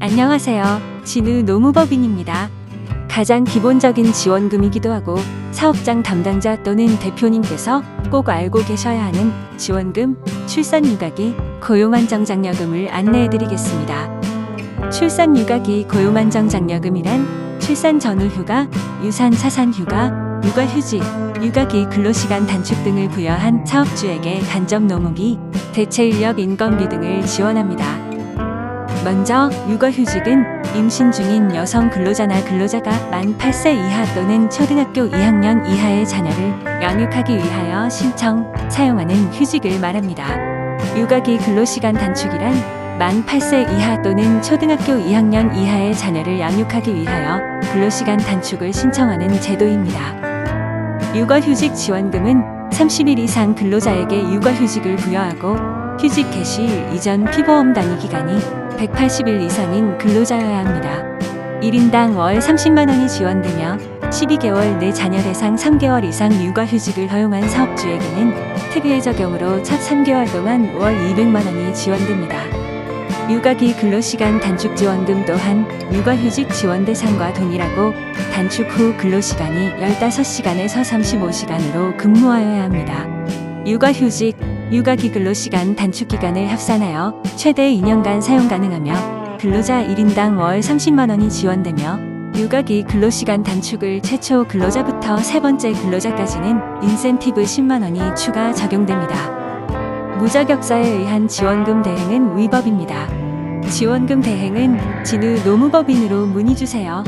안녕하세요. 진우 노무법인입니다. 가장 기본적인 지원금이기도 하고 사업장 담당자 또는 대표님께서 꼭 알고 계셔야 하는 지원금, 출산 휴가기, 고용안정장려금을 안내해드리겠습니다. 출산 휴가기 고용안정장려금이란 출산 전후 휴가, 유산 사산 휴가, 육아휴직, 육아기 근로시간 단축 등을 부여한 사업주에게 간접 노무비, 대체 인력 인건비 등을 지원합니다. 먼저 육아휴직은 임신 중인 여성 근로자나 근로자가 만 8세 이하 또는 초등학교 2학년 이하의 자녀를 양육하기 위하여 신청, 사용하는 휴직을 말합니다. 육아기 근로시간 단축이란 만 8세 이하 또는 초등학교 2학년 이하의 자녀를 양육하기 위하여 근로시간 단축을 신청하는 제도입니다. 육아휴직 지원금은 30일 이상 근로자에게 육아휴직을 부여하고 휴직 개시일 이전 피보험 단위 기간이 180일 이상인 근로자여야 합니다. 1인당 월 30만 원이 지원되며 12개월 내 자녀 대상 3개월 이상 육아휴직을 허용한 사업주에게는 특유의 적용으로 첫 3개월 동안 월 200만 원이 지원됩니다. 육아기 근로시간 단축 지원금 또한 육아휴직 지원 대상과 동일하고 단축 후 근로시간이 15시간에서 35시간으로 근무하여야 합니다. 육아휴직, 육아 기 근로 시간 단축 기간을 합산하여 최대 2년간 사용 가능하며 근로자 1인당 월 30만 원이 지원되며 육아기 근로시간 단축을 최초 근로자부터 세 번째 근로자까지는 인센티브 10만 원이 추가 적용됩니다. 무자격자에 의한 지원금 대행은 위법입니다. 지원금 대행은 진우 노무법인으로 문의 주세요.